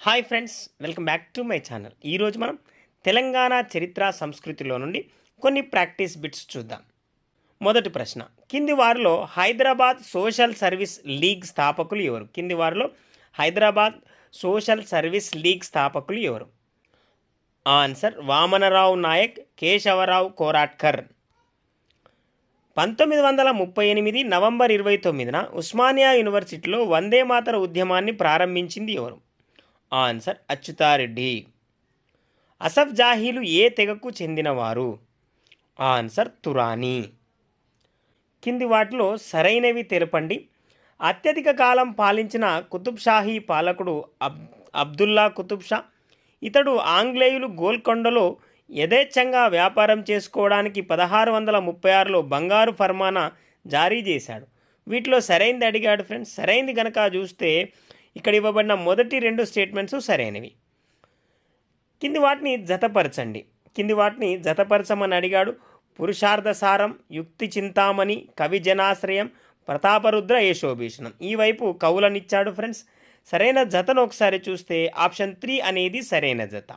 Hi friends welcome back to my channel. ఈరోజు మనం తెలంగాణ చరిత్ర సంస్కృతిలో నుండి కొన్ని ప్రాక్టీస్ బిట్స్ చూద్దాం. మొదటి ప్రశ్న కింది వారిలో హైదరాబాద్ సోషల్ సర్వీస్ లీగ్ స్థాపకులు ఎవరు? కింది వారిలో హైదరాబాద్ సోషల్ సర్వీస్ లీగ్ స్థాపకులు ఎవరు? ఆన్సర్ వామనరావు నాయక్ కేశవరావు కోరాట్కర్. పంతొమ్మిది వందల ముప్పై ఎనిమిది నవంబర్ ఇరవై తొమ్మిదిన ఉస్మానియా యూనివర్సిటీలో వందే మాతర ఉద్యమాన్ని ప్రారంభించింది ఎవరు? ఆన్సర్ అచ్యుతారెడ్డి. అసఫ్ జాహీలు ఏ తెగకు చెందినవారు? ఆన్సర్ తురానీ. కింది వాటిలో సరైనవి తెలపండి. అత్యధిక కాలం పాలించిన కుతుబ్ షాహీ పాలకుడు అబ్ అబ్దుల్లా కుతుబ్ షా ఇతడు ఆంగ్లేయులు గోల్కొండలో యథేచ్ఛంగా వ్యాపారం చేసుకోవడానికి పదహారు వందల ముప్పై ఆరులో బంగారు ఫర్మానా జారీ చేశాడు. వీటిలో సరైనది అడిగాడు ఫ్రెండ్స్ సరైనది కనుక చూస్తే ఇక్కడ ఇవ్వబడిన మొదటి రెండు స్టేట్మెంట్స్ సరైనవి. కింది వాటిని జతపరచండి. కింది వాటిని జతపరచమని అడిగాడు. పురుషార్థ సారం యుక్తి చింతామణి కవి జనాశ్రయం ప్రతాపరుద్ర యశోభీషణం. ఈ వైపు కవులనిచ్చాడు ఫ్రెండ్స్ సరైన జతను ఒకసారి చూస్తే ఆప్షన్ త్రీ అనేది సరైన జత.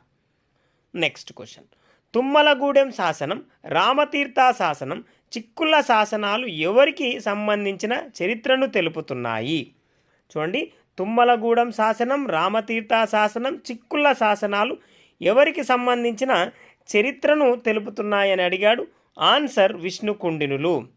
నెక్స్ట్ క్వశ్చన్ తుమ్మలగూడెం శాసనం రామతీర్థ శాసనం చిక్కుళ్ళ శాసనాలు ఎవరికి సంబంధించిన చరిత్రను తెలుపుతున్నాయి? చూడండి. తుమ్మలగూడెం శాసనం రామతీర్థ శాసనం చిక్కుళ్ళ శాసనాలు ఎవరికి సంబంధించిన చరిత్రను తెలుపుతున్నాయని అడిగాడు ఆన్సర్ విష్ణుకుండినులు.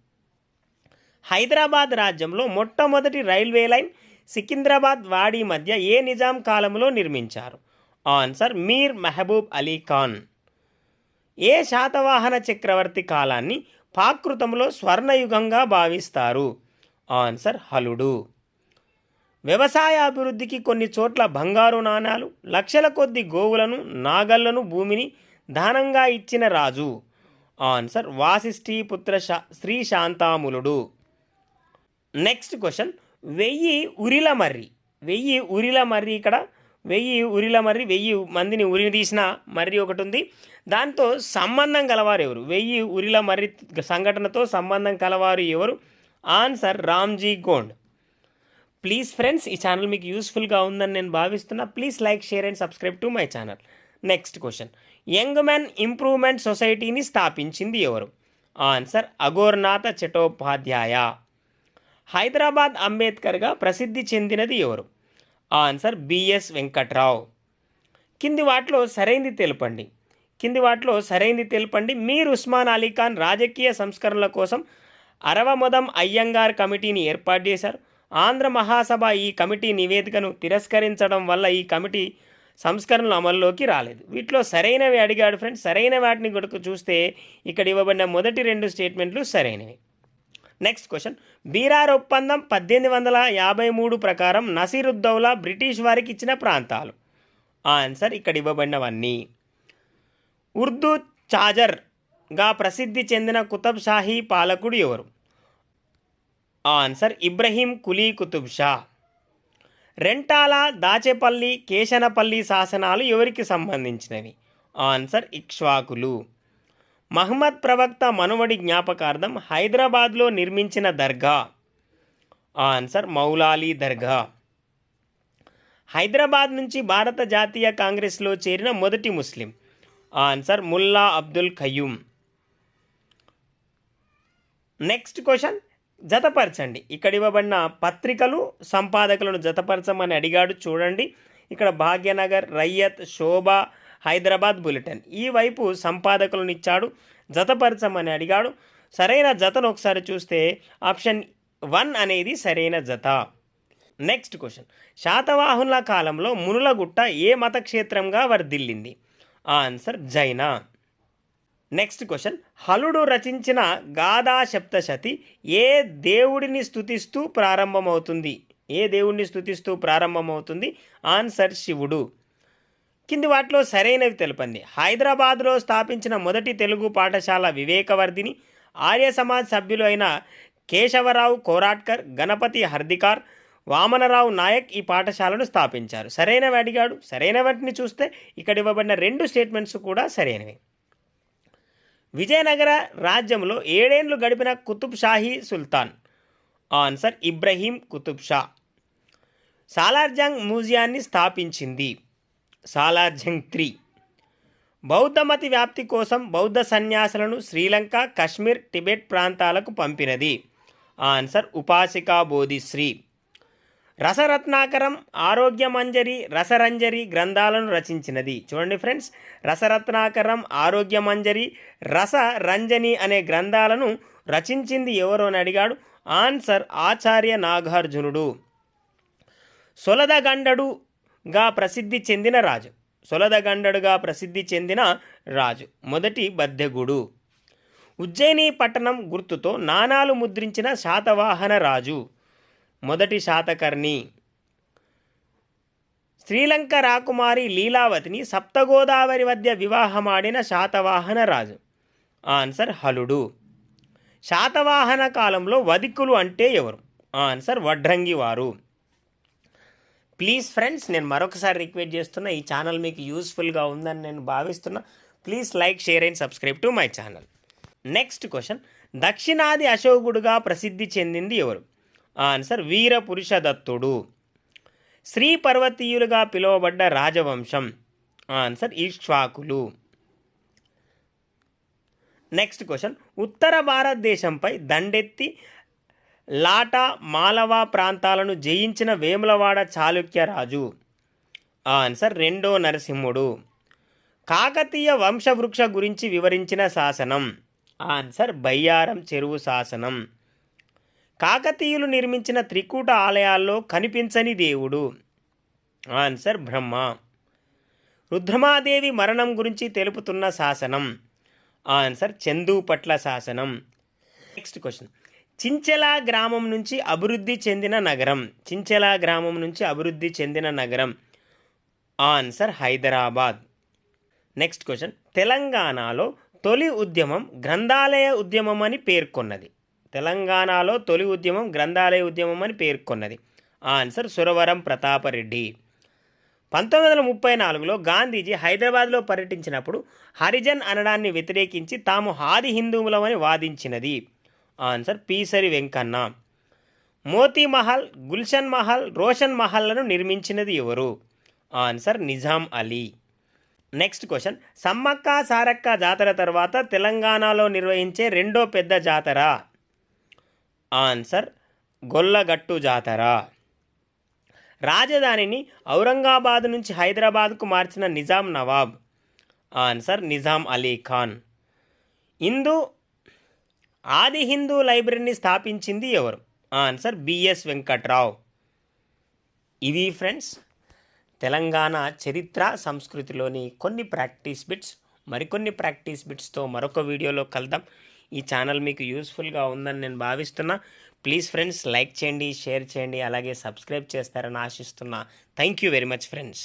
హైదరాబాద్ రాజ్యంలో మొట్టమొదటి రైల్వే లైన్ సికింద్రాబాద్ వాడి మధ్య ఏ నిజాం కాలంలో నిర్మించారు? ఆన్సర్ మీర్ మెహబూబ్ అలీ ఖాన్. ఏ శాతవాహన చక్రవర్తి కాలాన్ని పాకృతంలో స్వర్ణయుగంగా భావిస్తారు? ఆన్సర్ హలుడు. వ్యవసాయ అభివృద్ధికి కొన్ని చోట్ల బంగారు నాణాలు లక్షల కొద్ది గోవులను నాగళ్ళను భూమిని దానంగా ఇచ్చిన రాజు. ఆన్సర్ వాసిష్ఠీ పుత్ర శా శ్రీ శాంతాములుడు. నెక్స్ట్ క్వశ్చన్ వెయ్యి ఉరిల మర్రి. వెయ్యి ఉరిల మర్రి ఇక్కడ. వెయ్యి ఉరిల మర్రి వెయ్యి మందిని ఉరిని తీసిన మర్రి ఒకటి ఉంది దాంతో సంబంధం కలవారు ఎవరు? వెయ్యి ఉరిల మర్రి సంఘటనతో సంబంధం కలవారు ఎవరు? Answer Ramji Gond. Please friends ఈ ఛానల్ మీకు యూస్ఫుల్గా ఉందని నేను భావిస్తున్నా. Please like share and subscribe to my channel next question young men improvement సొసైటీని స్థాపించింది ఎవరు? ఆన్సర్ అఘోర్నాథ చటోపాధ్యాయ. హైదరాబాద్ అంబేద్కర్గా ప్రసిద్ధి చెందినది ఎవరు? Answer BS Venkatrao. కింది వాటిలో సరైంది తెలపండి. కింది వాటిలో సరైంది తెలుపండి. మీర్ ఉస్మాన్ అలీ ఖాన్ రాజకీయ సంస్కరణల కోసం అరవమొదం అయ్యంగార్ కమిటీని ఏర్పాటు చేశారు. ఆంధ్ర మహాసభ ఈ కమిటీ నివేదికను తిరస్కరించడం వల్ల ఈ కమిటీ సంస్కరణలు అమల్లోకి రాలేదు. వీటిలో సరైనవి అడిగాడు ఫ్రెండ్స్. సరైన వాటిని కొడుకు చూస్తే ఇక్కడ ఇవ్వబడిన మొదటి రెండు స్టేట్మెంట్లు సరైనవి. Next question. బీరార్ ఒప్పందం పద్దెనిమిది వందల యాభై మూడు ప్రకారం నసీరుద్దౌలా బ్రిటిష్ వారికి ఇచ్చిన ప్రాంతాలు. ఆన్సర్ ఇక్కడ ఇవ్వబడినవన్నీ. ఉర్దూ చాజర్గా ప్రసిద్ధి చెందిన కుతబ్ షాహీ పాలకుడు ఎవరు? ఆన్సర్ ఇబ్రహీం కులీ కుతుబ్ షా. రెంటాల దాచేపల్లి కేశనపల్లి శాసనాలు ఎవరికి సంబంధించినవి? ఆన్సర్ ఇక్ష్వాకులు. మహమ్మద్ ప్రవక్త మనువడి జ్ఞాపకార్థం హైదరాబాద్లో నిర్మించిన దర్గా. ఆన్సర్ మౌలాలి దర్గా. హైదరాబాద్ నుంచి భారత జాతీయ కాంగ్రెస్లో చేరిన మొదటి ముస్లిం. Answer Mulla Abdul Khayyum. Next question జతపరచండి. ఇక్కడ ఇవ్వబడిన పత్రికలు సంపాదకులను జతపరచమని అడిగాడు. చూడండి ఇక్కడ భాగ్యనగర్ రయ్యత్ శోభ హైదరాబాద్ బులెటిన్. ఈ వైపు సంపాదకులను ఇచ్చాడు జతపరచమని అడిగాడు. సరైన జతను ఒకసారి చూస్తే ఆప్షన్ వన్ అనేది సరైన జత. Next question. శాతవాహనుల కాలంలో మునులగుట్ట ఏ మతక్షేత్రంగా వర్ధిల్లింది? ఆన్సర్ జైనా. నెక్స్ట్ క్వశ్చన్ హలుడు రచించిన గాథా సప్తశతి ఏ దేవుడిని స్తుతిస్తూ ప్రారంభమవుతుంది? ఏ దేవుడిని స్తుతిస్తూ ప్రారంభమవుతుంది? ఆన్సర్ శివుడు. కింది వాటిలో సరైనవి తెలపండి. హైదరాబాద్లో స్థాపించిన మొదటి తెలుగు పాఠశాల వివేకవర్ధిని ఆర్య సమాజ్ సభ్యులు అయిన కేశవరావు కోరాట్కర్ గణపతి హర్దికార్ వామనరావు నాయక్ ఈ పాఠశాలను స్థాపించారు. సరైనవి అడిగాడు. సరైన వాటిని చూస్తే ఇక్కడ ఇవ్వబడిన రెండు స్టేట్మెంట్స్ కూడా సరైనవి. విజయనగర రాజ్యంలో ఏడేండ్లు గడిపిన కుతుబ్ షాహీ సుల్తాన్. ఆన్సర్ ఇబ్రహీం కుతుబ్ షా. సాలార్జంగ్ మ్యూజియాన్ని స్థాపించింది. సాలార్జంగ్ త్రీ. బౌద్ధమతి వ్యాప్తి కోసం బౌద్ధ సన్యాసులను శ్రీలంక కశ్మీర్ టిబెట్ ప్రాంతాలకు పంపినది. ఆన్సర్ ఉపాసికా బోధిశ్రీ. రసరత్నాకరం ఆరోగ్యమంజరి రసరంజరి గ్రంథాలను రచించినది. చూడండి ఫ్రెండ్స్ రసరత్నాకరం ఆరోగ్యమంజరి రసరంజని అనే గ్రంథాలను రచించింది ఎవరు అని అడిగాడు? ఆన్సర్ ఆచార్య నాగార్జునుడు. సొలదగండడుగా ప్రసిద్ధి చెందిన రాజు. సొలదగండడుగా ప్రసిద్ధి చెందిన రాజు. మొదటి బద్దెగుడు. ఉజ్జయిని పట్టణం గుర్తుతో నాణాలు ముద్రించిన శాతవాహన రాజు. మొదటి శాతకర్ణి. శ్రీలంక రాకుమారి లీలావతిని సప్తగోదావరి మధ్య వివాహమాడిన శాతవాహన రాజు. ఆన్సర్ హలుడు. శాతవాహన కాలంలో వదికులు అంటే ఎవరు? ఆన్సర్ వడ్రంగి వారు ప్లీజ్ ఫ్రెండ్స్ నేను మరొకసారి రిక్వెస్ట్ చేస్తున్నా ఈ ఛానల్ మీకు యూస్ఫుల్గా ఉందని నేను భావిస్తున్నా. Please like share and subscribe to my channel. Next question. దక్షిణాది అశోకుడుగా ప్రసిద్ధి చెందింది ఎవరు? ఆన్సర్ వీరపురుషదత్తుడు. శ్రీ పర్వతీయులుగా పిలువబడ్డ రాజవంశం. ఆన్సర్ ఈక్ష్వాకులు నెక్స్ట్ క్వశ్చన్. ఉత్తర భారతదేశంపై దండెత్తి లాటా మాలవా ప్రాంతాలను జయించిన వేములవాడ చాళుక్య రాజు ఆన్సర్ రెండో నరసింహుడు. కాకతీయ వంశవృక్ష గురించి వివరించిన శాసనం. ఆన్సర్ బయ్యారం చెరువు శాసనం. కాకతీయులు నిర్మించిన త్రికూట ఆలయాల్లో కనిపించని దేవుడు. ఆన్సర్ బ్రహ్మ. రుద్రమాదేవి మరణం గురించి తెలుపుతున్న శాసనం. ఆన్సర్ చందూపట్ల శాసనం. నెక్స్ట్ క్వశ్చన్ చించెలా గ్రామం నుంచి అభివృద్ధి చెందిన నగరం. చించెలా గ్రామం నుంచి అభివృద్ధి చెందిన నగరం. ఆన్సర్ హైదరాబాద్. నెక్స్ట్ క్వశ్చన్ తెలంగాణలో తొలి ఉద్యమం గ్రంథాలయ ఉద్యమం అని పేర్కొన్నది. తెలంగాణలో తొలి ఉద్యమం గ్రంథాలయ ఉద్యమం అని పేర్కొన్నది. ఆన్సర్ సురవరం ప్రతాపరెడ్డి. పంతొమ్మిది వందల ముప్పై నాలుగులో గాంధీజీ హైదరాబాద్లో పర్యటించినప్పుడు హరిజన్ అనడాన్ని వ్యతిరేకించి తాము హాది హిందువులమని వాదించినది. ఆన్సర్ పీసరి వెంకన్న. మోతీ మహల్ గుల్షన్ మహల్ రోషన్ మహల్లను నిర్మించినది ఎవరు? Answer Nizam Ali. Next question. Sammakka Sarakka Jatara తర్వాత తెలంగాణలో నిర్వహించే రెండో పెద్ద జాతర? ఆన్సర్ గొల్లగట్టు జాతర. రాజధానిని ఔరంగాబాద్ నుంచి హైదరాబాద్కు మార్చిన నిజాం నవాబ్. ఆన్సర్ నిజాం అలీ ఖాన్. హిందూ ఆది హిందూ లైబ్రరీని స్థాపించింది ఎవరు? Answer BS Venkatrao. ఇవి ఫ్రెండ్స్ తెలంగాణ చరిత్ర సంస్కృతిలోని కొన్ని ప్రాక్టీస్ బిట్స్. మరికొన్ని ప్రాక్టీస్ బిట్స్తో మరొక వీడియోలో కలుద్దాం. ఈ ఛానల్ మీకు యూస్ఫుల్గా ఉందని నేను భావిస్తున్నా. ప్లీజ్ ఫ్రెండ్స్ లైక్ చేయండి షేర్ చేయండి అలాగే సబ్స్క్రైబ్ చేస్తారని ఆశిస్తున్నా. Thank you very much friends.